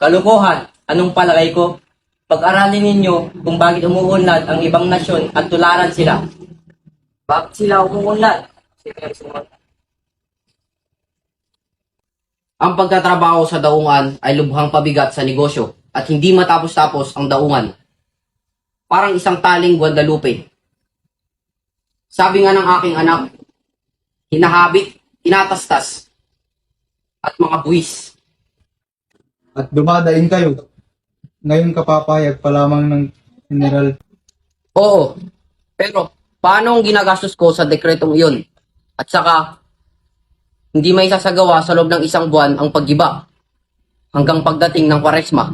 Kalukuhan! Anong palagay ko? Pag-aralin ninyo kung bakit umuunlad ang ibang nasyon at tularan sila. Bakit sila umuunlad? Ang pagtatrabaho sa daungan ay lubhang pabigat sa negosyo at hindi matapos-tapos ang daungan. Parang isang taling Guadalupe. Sabi nga ng aking anak, hinahabit, tinatastas, at mga buwis. At dumadaing kayo. Ngayon kapapayag pa lamang ng general. Oo, pero paano ang ginagastos ko sa dekretong iyon? At saka, hindi may sasagawa sa loob ng isang buwan ang paggiba hanggang pagdating ng kwaresma.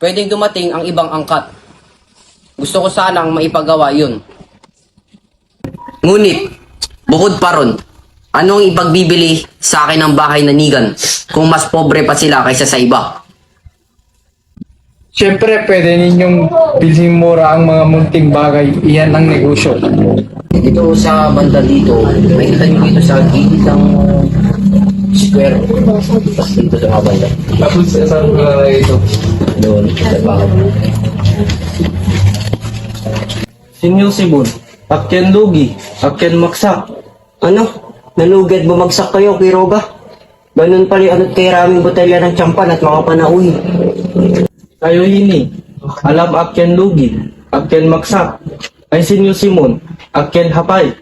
Pwedeng dumating ang ibang angkat. Gusto ko sanang maipagawa yun. Ngunit, bukod pa ron, anong ipagbibili sa akin ng bahay na nigan kung mas pobre pa sila kaysa sa iba? Siyempre, pwede ninyong bilhin mura ang mga munting bagay. Iyan ang negosyo. Dito sa banda dito, may kita nyo dito sa gilid ng square. Tapos dito sa mga banda. Tapos sa ito. Doon, sa bahay. Sinyo Sibon, Akyan Lugi, Akyan Maksak. Ano? Nalugad bumagsak kayo, Kiroga? Ganun pala anot kay raming botelya ng tsampan at mga panauhin. Kayo hini, Alam Akyan Lugi, Akyan Maksak. Ay Sinyo Simon, Akyan Hapay.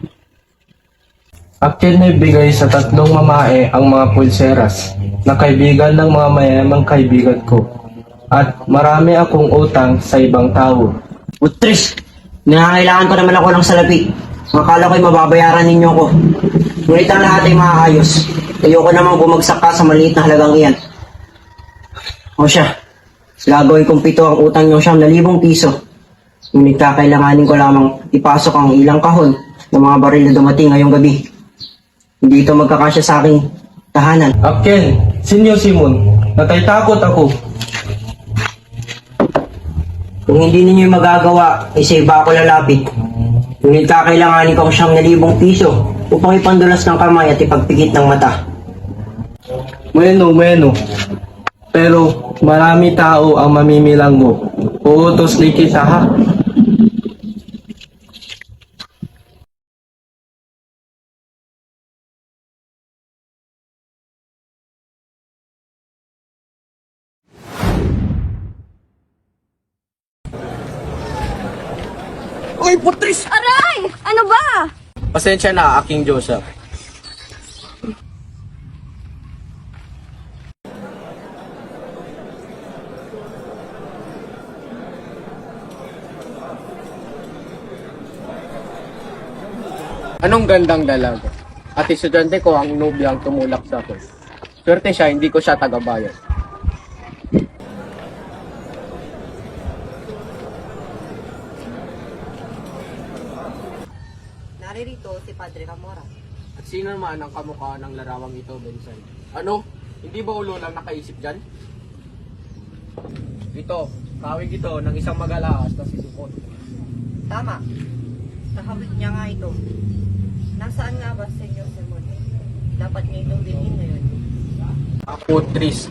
Akyan na bigay sa tatlong mamae ang mga pulseras na kaibigan ng mga mayamang kaibigan ko. At marami akong utang sa ibang tao. Utris, nangangailangan ko naman ako ng salapi. Akala ko'y mababayaran ninyo ko. Ngunit ang lahat ay maayos. Ayoko namang bumagsak ka sa maliit na halagang iyan. O siya, gagawin kong pito ang utang niyo siyang na libong piso. Ngunit kakailanganin ko lamang ipasok ang ilang kahon ng mga baril na dumating ngayong gabi. Hindi ito magkakasya sa aking tahanan. Akyan, Sinyo Simon, nataytakot ako. Kung hindi ninyo magagawa, ay sa iba ako lalapit. Ngunit kakailanganin ko siyang na libong piso upang ipandulas ng kamay at ipagpikit ng mata. Bueno, bueno. Pero marami tao ang mamimilang mo. Uutos ni kita ha. Aray! Ano ba? Pasensya na, aking Joseph. Anong gandang dalaga? At estudyante ko ang nobyang tumulak sa akin. Swerte siya, hindi ko siya tagabayan. Naririto si Padre Camora. At sino naman ang kamukha ng larawang ito, Bensay? Ano? Hindi ba ulo lang nakaisip dyan? Ito, kawig ito ng isang magalaas na sisipot. Tama. Kahawig niya nga ito. Nasaan nga ba si Senyor Simon? Dapat niya itong bilhin ngayon. Putris.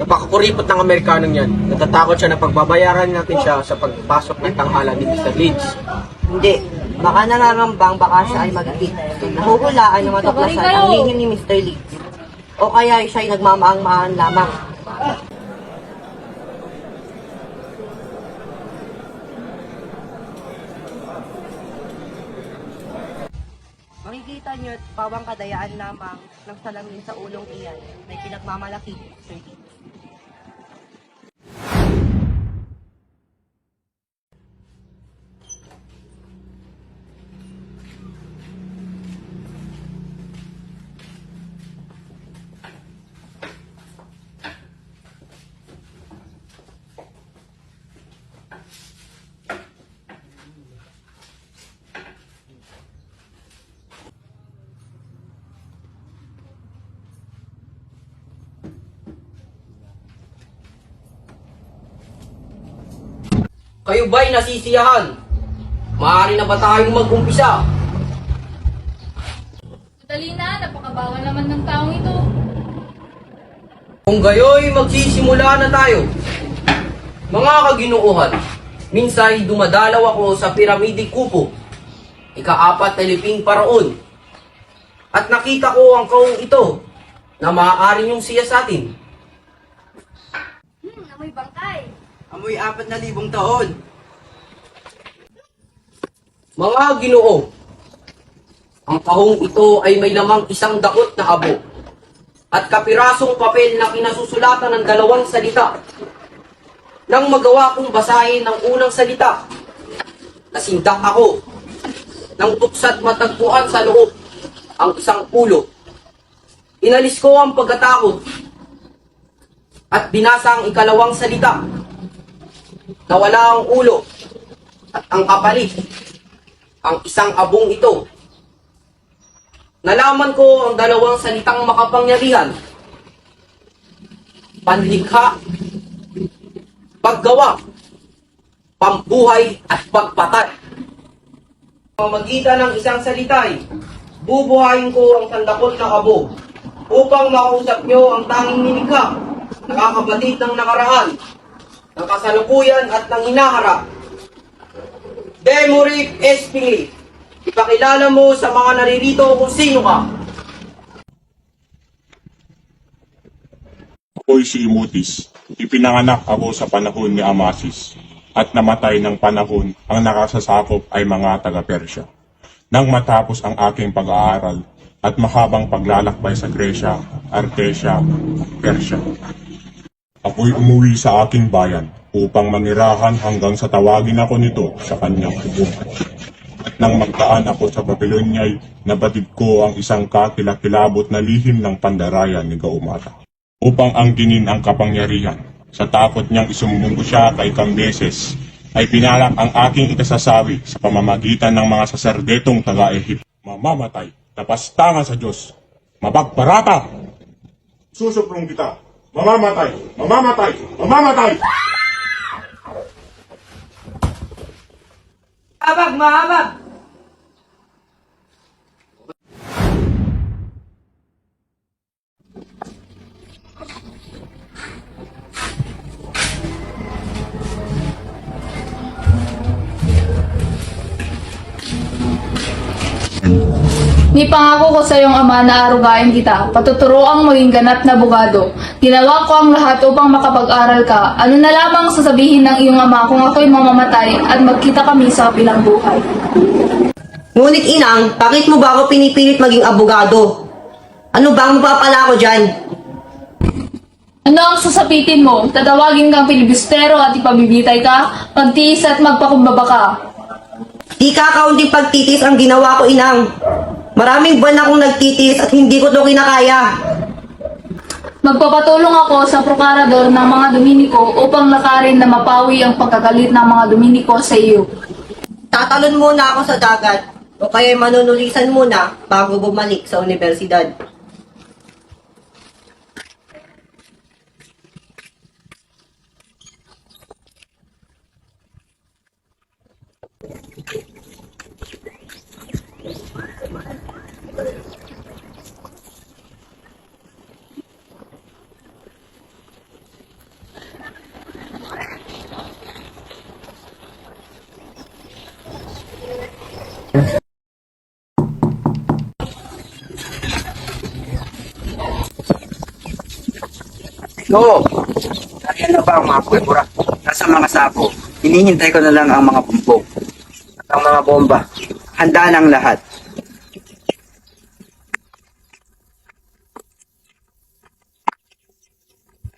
Napakakuripot ng Amerikanong yan. Natatakot siya na pagbabayaran natin siya sa pagpasok ng tanghala ni Mr. Leeds. Hindi. Baka nararambang baka siya ay mag-hit. Nahuhulaan na matuklasan ang lihim ni Mr. Leeds. O kaya siya ay nagmamaang-maan lamang. Makikita niyo at pawang kadayaan lamang ng salamin sa ulong iyan may pinagmamalaki ni Mr. Leeds. Kayo ba'y nasisiyahan? Maaari na ba tayong mag-umpisa? Dali na, napakabawal naman ng taong ito. Kung gayoy, magsisimula na tayo. Mga kaginuuhan, minsay dumadalaw ako sa piramidi Kupo, ikaapat na liping paraon. At nakita ko ang kaong ito na maaari niyong siya sa atin. Hmm, amoy bangkay. Amoy apat na libong taon. Mga ginoo, ang kahong ito ay may lamang isang dakot na abo at kapirasong papel na kinasusulatan ng dalawang salita. Nang magawa kong basahin ng unang salita, nasindak ako nang tuksa't matagpuan sa loob ang isang ulo. Inalis ko ang pagkatakot at binasa ang ikalawang salita. Nawala ang ulo at ang kapalit ang isang abong ito. Nalaman ko ang dalawang salitang makapangyarihan. Panlikha, paggawa, pambuhay at pagpatay. Pamagitan ng isang salita ay, bubuhayin ko ang tandakot na abo upang makausap nyo ang tanging nilikha, nakakabatid ng nakaraan, ng kasalukuyan at ng hinaharap. Demorik Espingi, ipakilala mo sa mga naririto kung sino ka. Ako'y si Imutis. Ipinanganak ako sa panahon ni Amasis at namatay ng panahon ang nakasasakop ay mga taga-Persya. Nang matapos ang aking pag-aaral at mahabang paglalakbay sa Gresya, Artesia, Persya. Ako'y umuwi sa aking bayan upang manirahan hanggang sa tawagin ako nito sa kanyang. At nang magdaan ako sa Babilonya'y nabatid ko ang isang kakilakilabot na lihim ng pandarayan ni Gaumata upang angginin ang kapangyarihan. Sa takot niyang isumunggo siya kay Cambeses, ay pinalak ang aking ikasasawi sa pamamagitan ng mga saserdetong taga-Ehip. Mamamatay, tapastangan sa Diyos, mapagparata! Susuprong kita, mamamatay, mamamatay, mamamatay! Mahabag, mahabag! Ni pangako ko sa iyong ama na arugain kita, patuturoang maging ganap na bugado. Ginawa ko ang lahat upang makapag-aral ka. Ano na lamang sasabihin ng iyong ama kung ako'y mamamatay at magkita kami sa pilang buhay. Ngunit inang, bakit mo ba ako pinipilit maging abogado? Ano ba ang mapapala ko dyan? Ano ang sasapitin mo? Tatawagin kang pilibustero at ipabibitay ka? Magtiis at magpakumbaba ka. Di kakaunting pagtitis ang ginawa ko, inang. Maraming buwan akong nagtitis at hindi ko to kinakaya. Magpapatulong ako sa prokurador ng mga Dominiko upang lakarin na mapawi ang pagkagalit ng mga Dominiko sa iyo. Tatalon muna ako sa dagat o kaya manunulisan muna bago bumalik sa universidad. No! Nariyan na ba ang mga pulbura? Nasa mga sapo. Hinihintay ko na lang ang mga bumbong. At ang mga bomba. Handa ng lahat.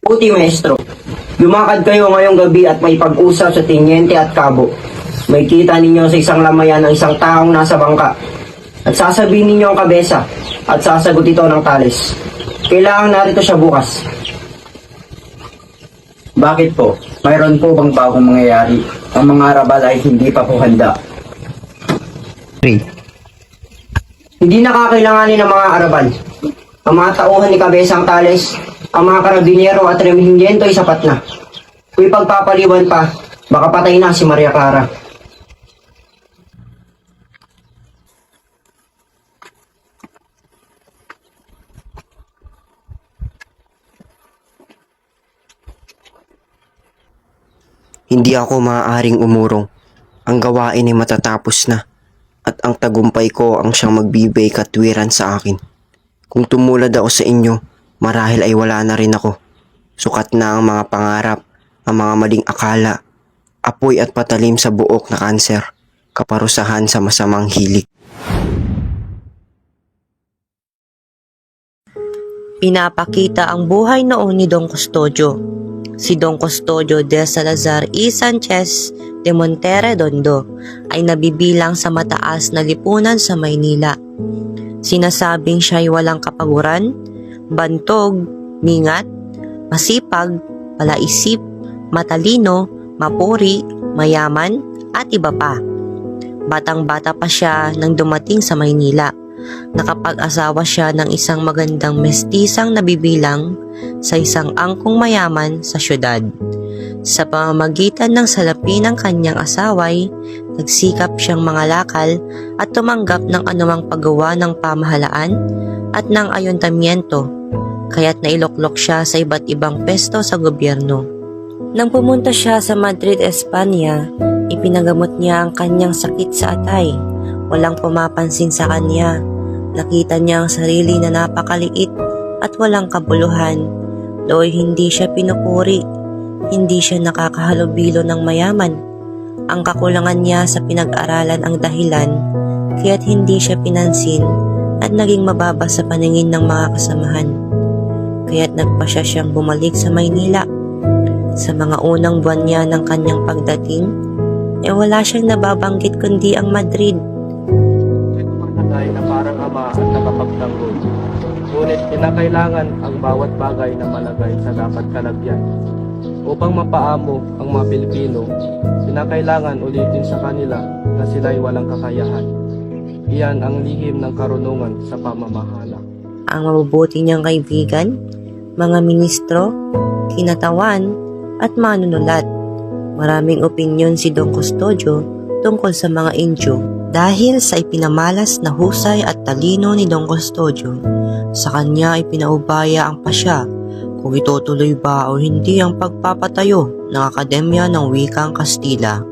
Puti, maestro. Lumakad kayo ngayong gabi at may pag-usap sa tinyente at kabo. May kita ninyo sa isang lamayan ng isang taong nasa bangka. At sasabihin ninyo ang kabesa at sasagot ito ng talis. Kailangan narito siya bukas. Bakit po? Mayroon po bang bagong mangyayari? Ang mga arabal ay hindi pa po handa. Hindi nakakailanganin ng mga arabal. Ang mga tauhan ni Kabesang Tales, ang mga karabinero at remihindento ay sapat na. Kung ipagpapaliwan pa, baka patay na si Maria Clara. Hindi ako maaaring umurong. Ang gawain ay matatapos na at ang tagumpay ko ang siyang magbibigay katwiran sa akin. Kung tumulad ako sa inyo, marahil ay wala na rin ako. Sukat na ang mga pangarap, ang mga maling akala, apoy at patalim sa buok na kanser, kaparusahan sa masamang hilig. Pinapakita ang buhay noon ni Don Custodio. Si Don Custodio de Salazar y Sanchez de Monterredondo ay nabibilang sa mataas na lipunan sa Maynila. Sinasabing siya'y walang kapaguran, bantog, mingat, masipag, palaisip, matalino, mapuri, mayaman, at iba pa. Batang-bata pa siya nang dumating sa Maynila. Nakapag-asawa siya ng isang magandang mestisang nabibilang sa isang angkong mayaman sa syudad. Sa pamamagitan ng salapi ng kanyang asaway, nagsikap siyang mangalakal at tumanggap ng anumang paggawa ng pamahalaan at ng ayuntamiento, kaya't nailoklok siya sa iba't ibang pesto sa gobyerno. Nang pumunta siya sa Madrid, Espanya, ipinagamot niya ang kanyang sakit sa atay. Walang pumapansin sa kanya. Nakita niya ang sarili na napakaliit at walang kabuluhan. Doy hindi siya pinupuri. Hindi siya nakakahalubilo ng mayaman. Ang kakulangan niya sa pinag-aralan ang dahilan kaya't hindi siya pinansin at naging mababa sa paningin ng mga kasamahan. Kaya't nagpasya siyang bumalik sa Maynila. Sa mga unang buwan niya ng kanyang pagdating, eh wala siyang nababanggit kundi ang Madrid. Tumatagay na parang ama at nakapagtanggol. Ngunit kinakailangan ang bawat bagay na malagay sa dapat kalagyan. Upang mapaamo ang mga Pilipino, kinakailangan ulitin sa kanila na sila'y walang kakayahan. Iyan ang lihim ng karunungan sa pamamahala. Ang mabubuti niyang kaibigan, mga ministro, kinatawan, at manunulat. Maraming opinyon si Don Custodio tungkol sa mga Indio dahil sa ipinamalas na husay at talino ni Don Custodio. Sa kanya ay pinaubaya ang pasya kung itutuloy ba o hindi ang pagpapatayo ng Akademya ng Wikang Kastila.